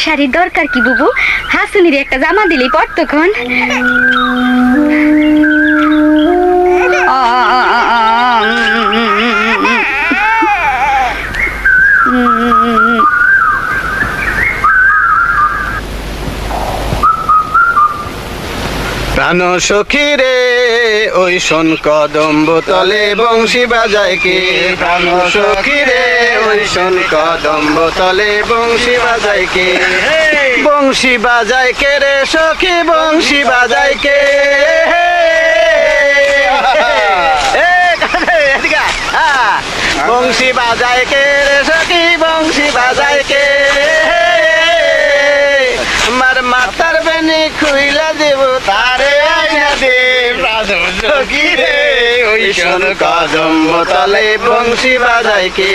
শাড়ির দরকার কি বুবু? হাসুনির একটা জামা দিলেই পড়তক্ষণ প্রাণ সখী রে ওই শোন কদম্ব তলে বংশী বাজায় কে? প্রাণ সখী রে শোন কদম্ব তলে বংশী বাজায় কে? বংশী বাজায় কে রে সখী? বংশী বাজায় কে। বংশী বাজায় কে রে সখী? বংশী বাজায় কে? আমার মাতার বেনি খুইলা দেব শোন কদম্ব তলে বংশী বাজায় কে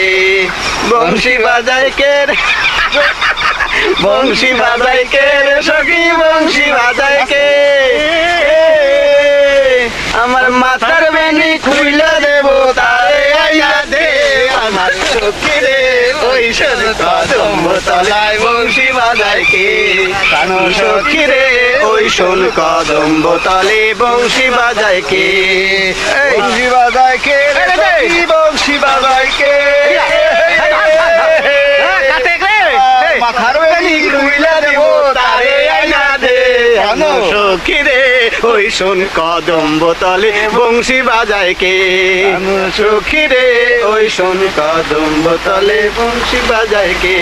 বংশী বাজায় কে বংশী বাজায় কে রে সখী, বংশী বাজায় কে আমার মাথার বেনি খুইলা তলায় বংশী বাজায় কে কানো সখী রে ওই শোন কদম্ব তলে বংশী বাজায় কে বংশী বাজায় কে বংশী বাজায় কে মাথার খুইলা দেব তারে আইনা দে কানো সখী রে ওই শোন কদম্ব তলে বংশী বাজায় কে? সখী রে। ওই শোন কদম্ব তলে বংশী বাজায় কে?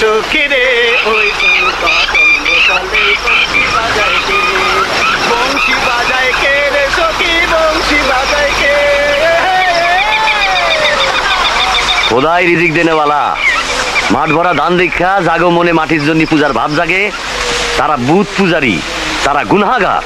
সখী রে। ওই শোন কদম্ব তলে বংশী বাজায় কে? বংশী বাজায় কে রে সখী? বংশী বাজায় কে? খোদাই রিজিক দেনেওয়ালা মাঠ ভরা ধান দীক্ষা জাগো মনে মাটির জন্য পূজার ভাব জাগে। তারা বুধ পূজারি। তারা গুনহাগার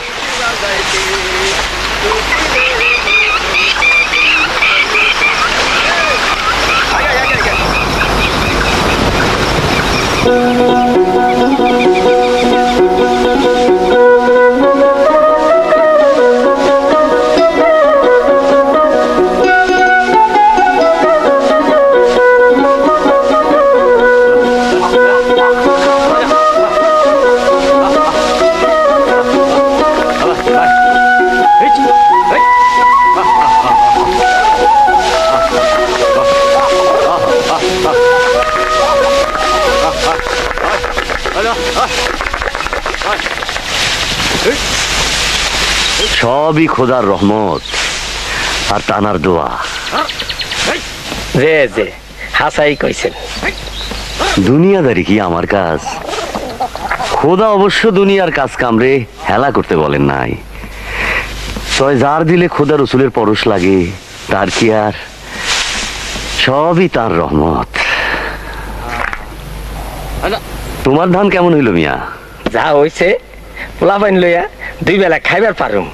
সবই খোদার রহমত আর টানার দোয়া। যে যে হাসাই কইছেন। দুনিয়াদারি কি আমার কাজ? খোদা অবশ্য দুনিয়ার কাজ কামরে হেলা করতে বলেন নাই। তয় যার দিলে খোদা রসুলের পরশ লাগে তার কি আর? সবই তার রহমত। তোমার ধান কেমন হইল মিয়া? যা হইছে পোলা পাইন লইয়া দুই বেলা খাইবার পারুম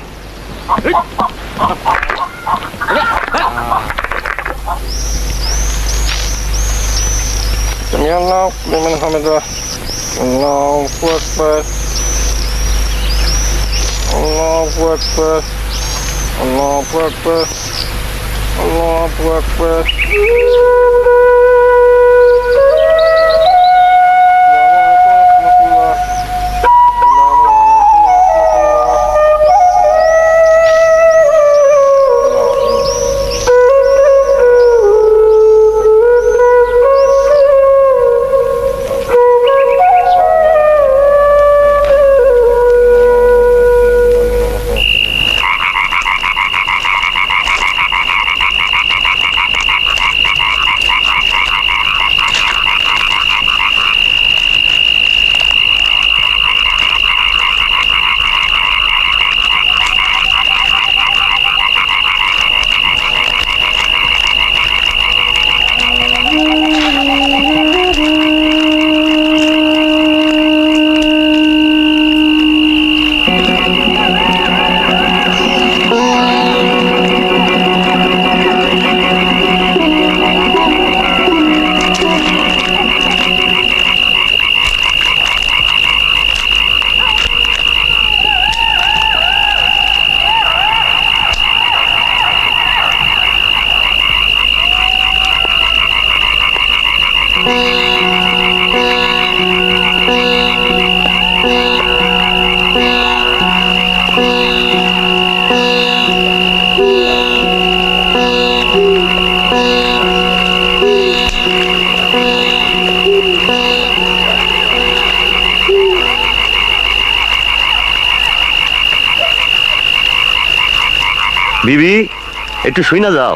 سمع الله لمن حمده الله أكبر الله أكبر الله أكبر الله أكبر বিবি একটু শুই না যাও।